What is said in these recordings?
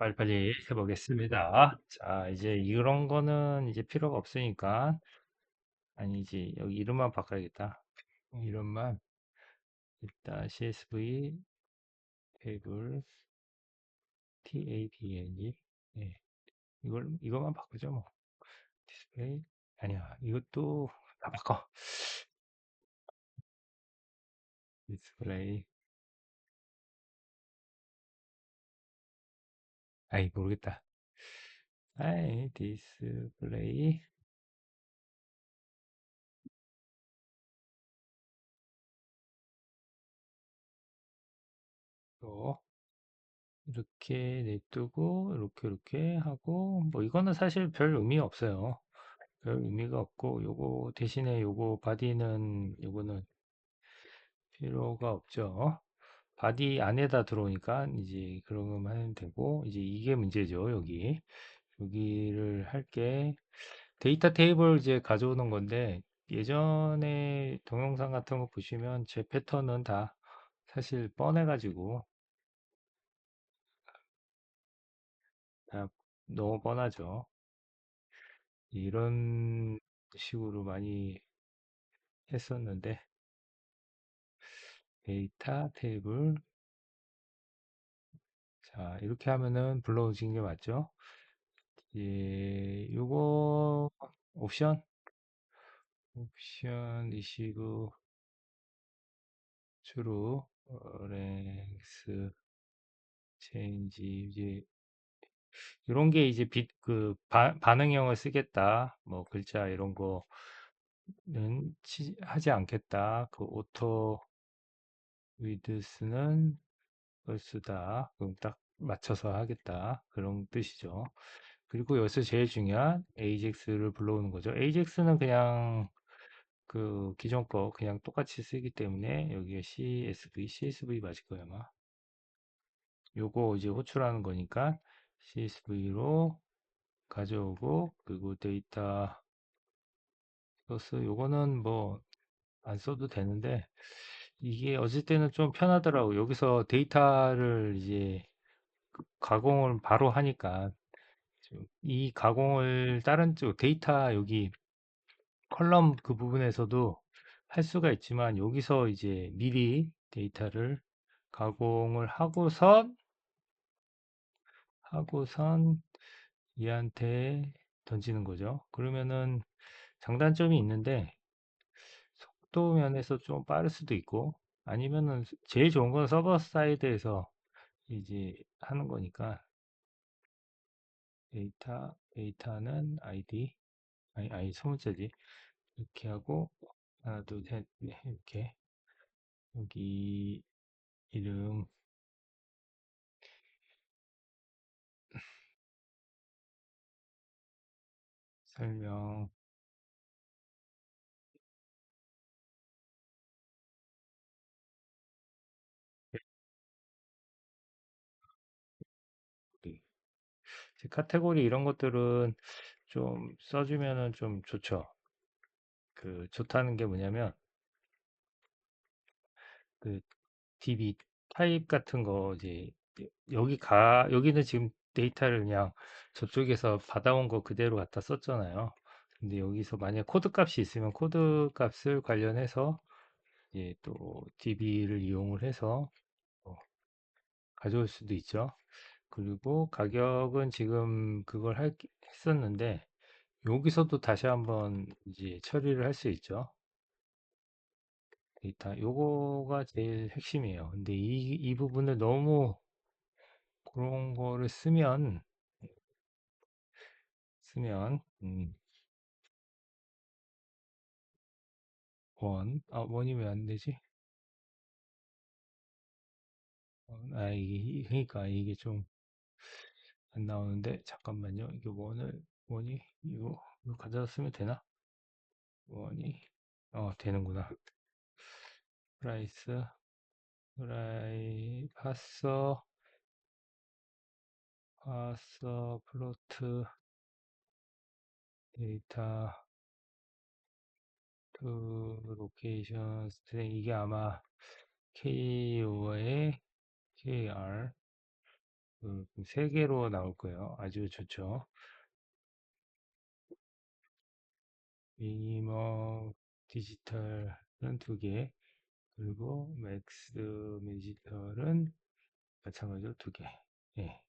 빨리빨리 해보겠습니다. 자, 이제 이런 거는 이제 필요가 없으니까, 아니지, 여기 이름만 바꿔야겠다. 이름만, 일단 CSV 테이블, TABLE, 예, 이걸, 이것만 바꾸죠, 뭐. 디스플레이, 아니야, 이것도 다 바꿔. 디스플레이, 아이, 모르겠다. 아이, 디스플레이, 또, 이렇게 냅두고, 이렇게, 이렇게 하고, 뭐, 이거는 사실 별 의미 없어요. 별 의미가 없고 요거 대신에 요거 바디는 요거는 필요가 없죠. 바디 안에다 들어오니까 이제 그런 것만 하면 되고 이제 이게 문제죠. 여기 여기를 할게 데이터 테이블 이제 가져오는 건데 예전에 동영상 같은 거 보시면 제 패턴은 다 사실 뻔해 가지고 다 너무 뻔하죠. 이런 식으로 많이 했었는데 데이터 테이블. 자, 이렇게 하면은 불러오신 게 맞죠? 예, 요거 옵션? 옵션 이시그 주로 랭스 체인지 이제 이런 게 이제 빛 그 반응형을 쓰겠다. 뭐 글자 이런 거는 치, 하지 않겠다. 그 오토 위드스는 벌스다 그럼 딱 맞춰서 하겠다 그런 뜻이죠 그리고 여기서 제일 중요한 AJAX를 불러오는 거죠. AJAX는 그냥 그 기존 거 그냥 똑같이 쓰기 때문에 여기에 CSV, CSV 맞을 거예요 아마. 요거 이제 호출하는 거니까 CSV로 가져오고 그리고 데이터 소스 요거는 뭐 안 써도 되는데 이게 어쩔 때는 좀 편하더라고 여기서 데이터를 이제 가공을 바로 하니까 이 가공을 다른 쪽 데이터 여기 컬럼 그 부분에서도 할 수가 있지만 여기서 이제 미리 데이터를 가공을 하고선 하고선 얘한테 던지는 거죠. 그러면은 장단점이 있는데 속도 면에서 좀 빠를 수도 있고 아니면은 제일 좋은 건 서버 사이드에서 이제 하는 거니까. 데이터 데이터는 id 아니 아니 소문자지. 이렇게 하고 하나 둘셋 네, 이렇게. 여기 이름. 설명 카테고리 이런 것들은 좀 써주면은 좀 좋죠. 그 좋다는 게 뭐냐면 그 DB 타입 같은 거 이제 여기 가 여기는 지금 데이터를 그냥 저쪽에서 받아온 거 그대로 갖다 썼잖아요. 근데 여기서 만약 코드 값이 있으면 코드 값을 관련해서 이제 또 DB를 이용을 해서 어, 가져올 수도 있죠. 그리고 가격은 지금 그걸 할, 했었는데 여기서도 다시 한번 이제 처리를 할 수 있죠. 데이터 요거가 제일 핵심이에요. 근데 이, 이 부분을 너무 그런 거를 쓰면 쓰면 음, 원, 아 원이 왜 안 되지? 원, 아 이게 그러니까 이게 좀 안 나오는데 잠깐만요. 이게 원을 원이 이거, 이거 가져다 쓰면 되나? 원이 어 되는구나. 프라이스 프라이 파서 파서 플로트 데이터 투 로케이션 스트링 이게 아마 KO의 KR 그, 세 개로 나올 거예요. 아주 좋죠. 미니멈 디지털은 두 개, 그리고 맥스 디지털은 마찬가지로 두 개. 예.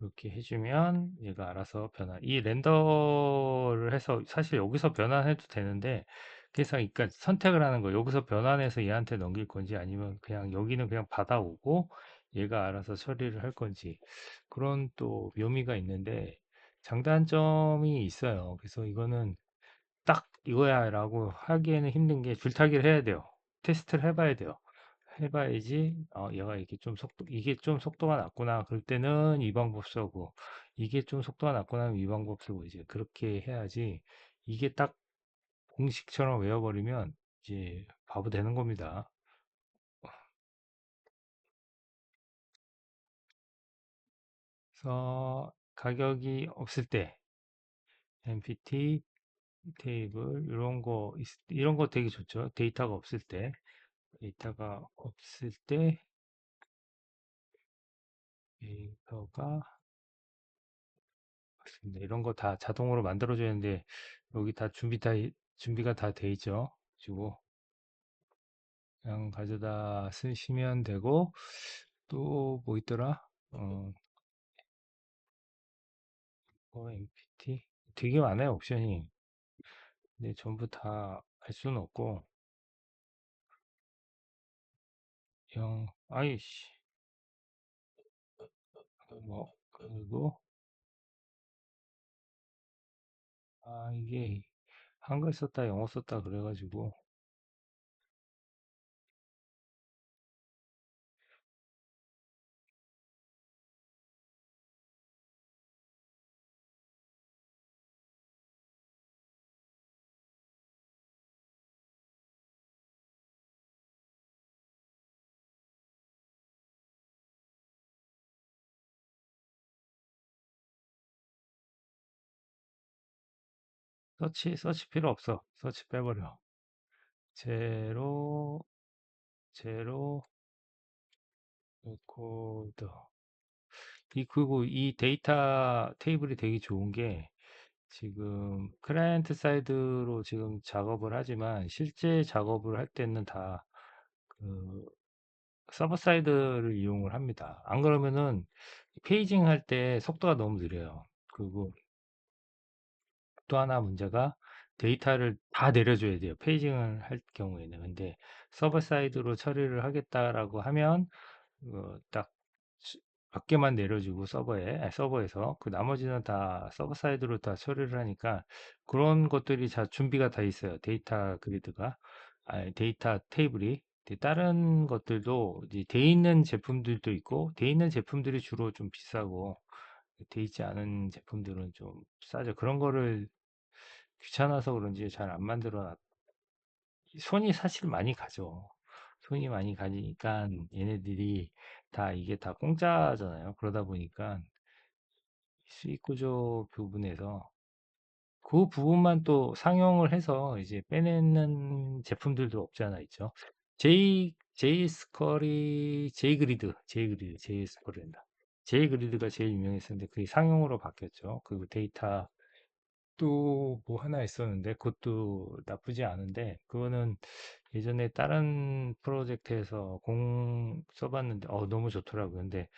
이렇게 해주면 얘가 알아서 변화. 이 렌더를 해서 사실 여기서 변환해도 되는데 그래서 그러니까 선택을 하는 거 여기서 변환해서 얘한테 넘길 건지 아니면 그냥 여기는 그냥 받아오고 얘가 알아서 처리를 할 건지 그런 또 묘미가 있는데 장단점이 있어요. 그래서 이거는 딱 이거야라고 하기에는 힘든 게 줄타기를 해야 돼요. 테스트를 해봐야 돼요. 해봐야지 어 얘가 이게 좀 속도 이게 좀 속도가 낮구나 그럴 때는 이 방법 쓰고 이게 좀 속도가 낮구나 하면 이 방법 쓰고 이제 그렇게 해야지 이게 딱 공식처럼 외워버리면 이제 바보 되는 겁니다. 그래서 가격이 없을 때 MPT 테이블 이런 거 있- 이런 거 되게 좋죠. 데이터가 없을 때 데이터가 없을 때 데이터가. 이런 거 다 자동으로 만들어줘야 하는데 여기 다 준비 다 준비가 다 돼 있죠. 그리고 그냥 가져다 쓰시면 되고 또 뭐 있더라? 어, 뭐 MPT 되게 많아요 옵션이. 근데 전부 다 할 수는 없고 영 아이씨 뭐 그리고 아 이게 한글 썼다 영어 썼다 그래가지고 서치 서치 필요 없어. 서치 빼버려. 제로 제로 코드 이 그리고 이 데이터 테이블이 되게 좋은 게 지금 클라이언트 사이드로 지금 작업을 하지만 실제 작업을 할 때는 다 그 서버 사이드를 이용을 합니다. 안 그러면은 페이징 할 때 속도가 너무 느려요. 그리고 또 하나 문제가 데이터를 다 내려줘야 돼요. 페이징을 할 경우에는. 근데 서버 사이드로 처리를 하겠다라고 하면 어, 딱 수- 몇 개만 내려주고 서버에 아니, 서버에서 그 나머지는 다 서버 사이드로 다 처리를 하니까 그런 것들이 다 준비가 다 있어요. 데이터 그리드가 아니, 데이터 테이블이 다른 것들도 이제 돼 있는 제품들도 있고 돼 있는 제품들이 주로 좀 비싸고 돼 있지 않은 제품들은 좀 싸죠. 그런 거를 귀찮아서 그런지 잘 안 만들어 놨. 손이 사실 많이 가죠. 손이 많이 가니까 얘네들이 다 이게 다 공짜잖아요. 그러다 보니까 수익 구조 부분에서 그 부분만 또 상용을 해서 이제 빼내는 제품들도 없지 않아 있죠. 제이 제이 스컬이 제이 그리드 제이 그리드 제이 스컬이란다. 제이 그리드가 제일 유명했었는데 그게 상용으로 바뀌었죠. 그리고 데이터 또 뭐 하나 있었는데 그것도 나쁘지 않은데 그거는 예전에 다른 프로젝트에서 공 써봤는데 어 너무 좋더라고요. 근데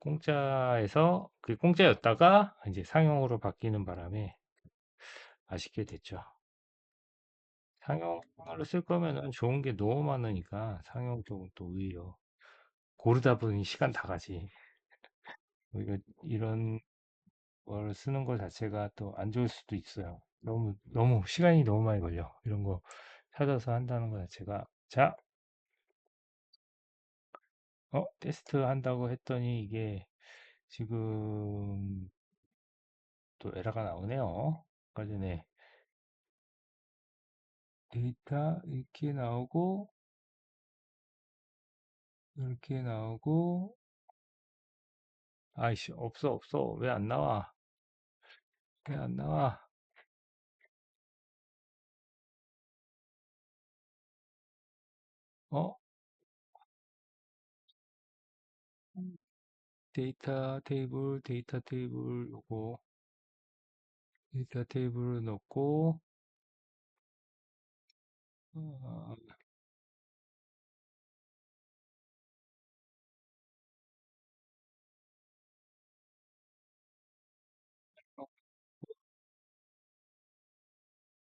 공짜에서 그 공짜였다가 이제 상용으로 바뀌는 바람에 아쉽게 됐죠. 상용으로 쓸 거면은 좋은 게 너무 많으니까 상용 쪽은 또 오히려 고르다 보니 시간 다 가지. 우리가 이런 걸 쓰는 것 자체가 또 안 좋을 수도 있어요. 너무, 너무, 시간이 너무 많이 걸려. 이런 거 찾아서 한다는 것 자체가. 자, 어, 테스트 한다고 했더니 이게 지금 또 에러가 나오네요. 아까 전에 데이터 이렇게 나오고, 이렇게 나오고, 아이씨, 없어, 없어. 왜 안 나와? 왜 안 나와? 어? 데이터 테이블, 데이터 테이블 요거 데이터 테이블을 넣고 어,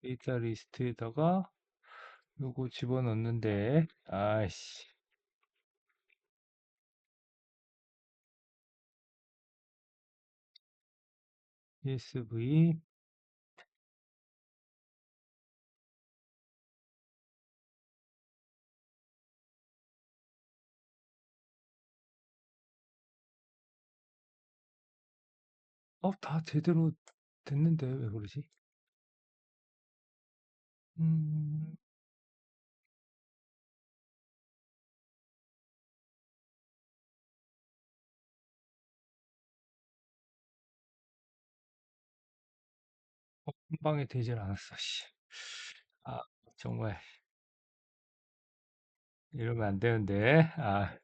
데이터 리스트에다가 요거 집어넣는데 아이씨 CSV 어, 다 제대로 됐는데 왜 그러지? 음, 어, 한 방에 되질 않았어, 씨. 아, 정말 이러면 안 되는데. 아,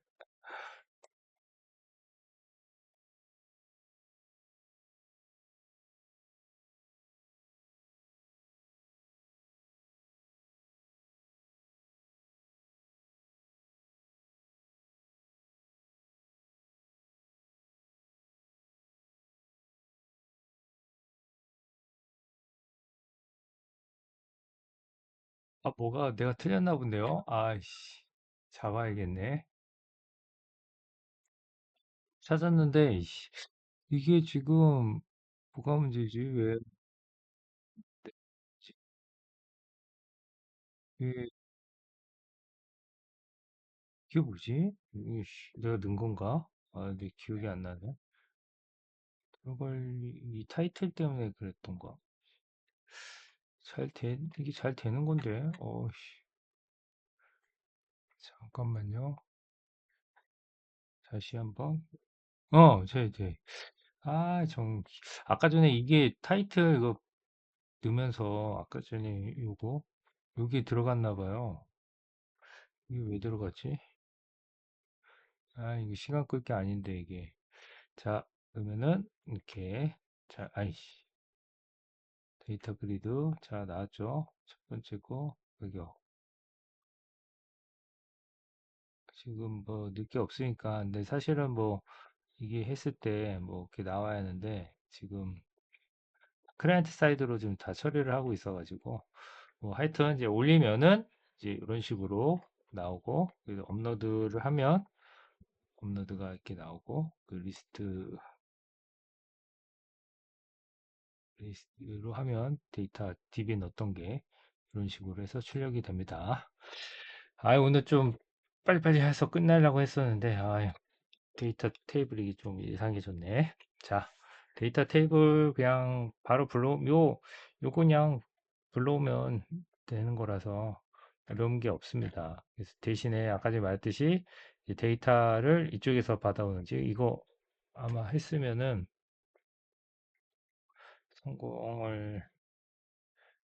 아, 뭐가 내가 틀렸나 본데요? 아이씨, 잡아야겠네. 찾았는데, 이씨, 이게 지금 뭐가 문제지? 왜, 이게, 이게 뭐지? 이씨, 내가 넣은 건가? 아, 내 기억이 안 나네. 들어갈, 이 타이틀 때문에 그랬던가? 잘 돼, 이게 잘 되는 건데? 어씨, 잠깐만요. 다시 한번. 어, 제, 제. 아, 정, 아까 전에 이게 타이틀 이거 넣으면서 아까 전에 요거, 여기 들어갔나 봐요. 이게 왜 들어갔지? 아, 이게 시간 끌 게 아닌데, 이게. 자, 그러면은, 이렇게. 자, 아이씨. 데이터 그리드. 자, 나왔죠? 첫 번째 거, 여기요. 지금 뭐, 넣을 게 없으니까. 근데 사실은 뭐, 이게 했을 때, 뭐, 이렇게 나와야 하는데, 지금, 클라이언트 사이드로 지금 다 처리를 하고 있어 가지고, 뭐, 하여튼, 이제 올리면은, 이제 이런 식으로 나오고, 업로드를 하면, 업로드가 이렇게 나오고, 그 리스트, 리스트로 하면 데이터 DB에 넣었던 게 이런 식으로 해서 출력이 됩니다. 아, 오늘 좀 빨리빨리 해서 끝내려고 했었는데, 아, 데이터 테이블이 좀 이상해졌네. 자, 데이터 테이블 그냥 바로 불러, 요, 요 그냥 불러오면 되는 거라서 어려운 게 없습니다. 그래서 대신에 아까 전에 말했듯이 데이터를 이쪽에서 받아오는지 이거 아마 했으면은 성공을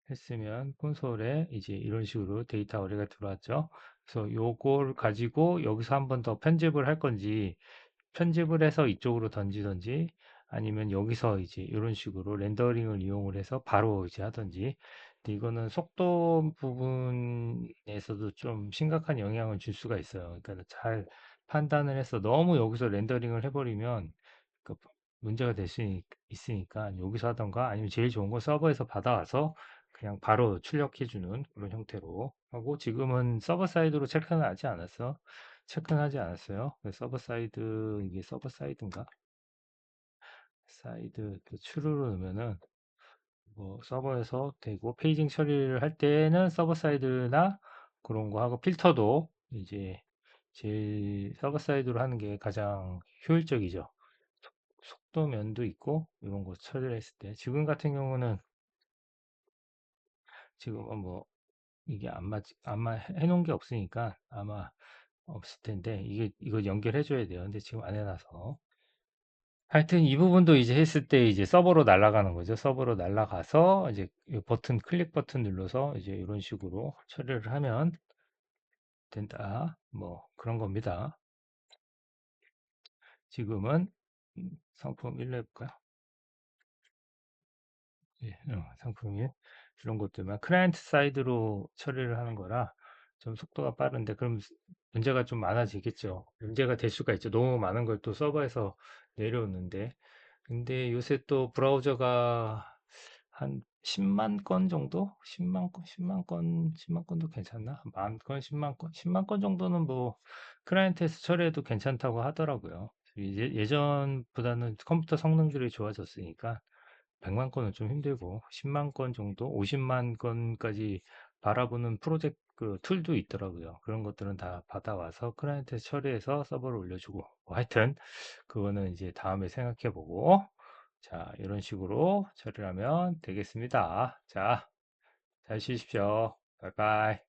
했으면 콘솔에 이제 이런 식으로 데이터 어뢰가 들어왔죠. 그래서 요걸 가지고 여기서 한 번 더 편집을 할 건지 편집을 해서 이쪽으로 던지든지 아니면 여기서 이제 이런 식으로 렌더링을 이용을 해서 바로 이제 하든지 근데 이거는 속도 부분에서도 좀 심각한 영향을 줄 수가 있어요. 그러니까 잘 판단을 해서 너무 여기서 렌더링을 해버리면 그 문제가 될 수 있으니까 여기서 하던가 아니면 제일 좋은 거 서버에서 받아와서 그냥 바로 출력해주는 그런 형태로 하고 지금은 서버 사이드로 체크는 하지 않았어. 체크는 하지 않았어요. 서버 사이드 이게 서버 사이드인가? 사이드 그 추루로 넣으면은 뭐 서버에서 되고 페이징 처리를 할 때는 서버 사이드나 그런 거 하고 필터도 이제 제일 서버 사이드로 하는 게 가장 효율적이죠. 속도 면도 있고 이런 거 처리를 했을 때 지금 같은 경우는 지금은 뭐 이게 안 맞, 아마 해놓은 게 없으니까 아마 없을 텐데 이게 이거 연결해 줘야 돼요. 근데 지금 안 해놔서 하여튼 이 부분도 이제 했을 때 이제 서버로 날아가는 거죠. 서버로 날아가서 이제 이 버튼 클릭 버튼 눌러서 이제 이런 식으로 처리를 하면 된다. 뭐 그런 겁니다. 지금은 음, 상품 1로 해볼까요? 예, 어, 상품 1 이런 것들만 클라이언트 사이드로 처리를 하는 거라 좀 속도가 빠른데 그럼 문제가 좀 많아지겠죠. 문제가 될 수가 있죠. 너무 많은 걸 또 서버에서 내려오는데 근데 요새 또 브라우저가 한 10만 건 정도? 10만 건, 10만 건, 10만 건도 괜찮나? 만 건, 10만 건? 10만 건 정도는 뭐 클라이언트에서 처리해도 괜찮다고 하더라고요. 이제 예전보다는 컴퓨터 성능들이 좋아졌으니까 100만 건은 좀 힘들고 10만 건 정도, 50만 건까지 바라보는 프로젝트 그 툴도 있더라고요. 그런 것들은 다 받아와서 클라이언트에서 처리해서 서버를 올려주고 뭐 하여튼 그거는 이제 다음에 생각해 보고 자 이런 식으로 처리를 하면 되겠습니다. 자 잘 쉬십시오. 바이바이.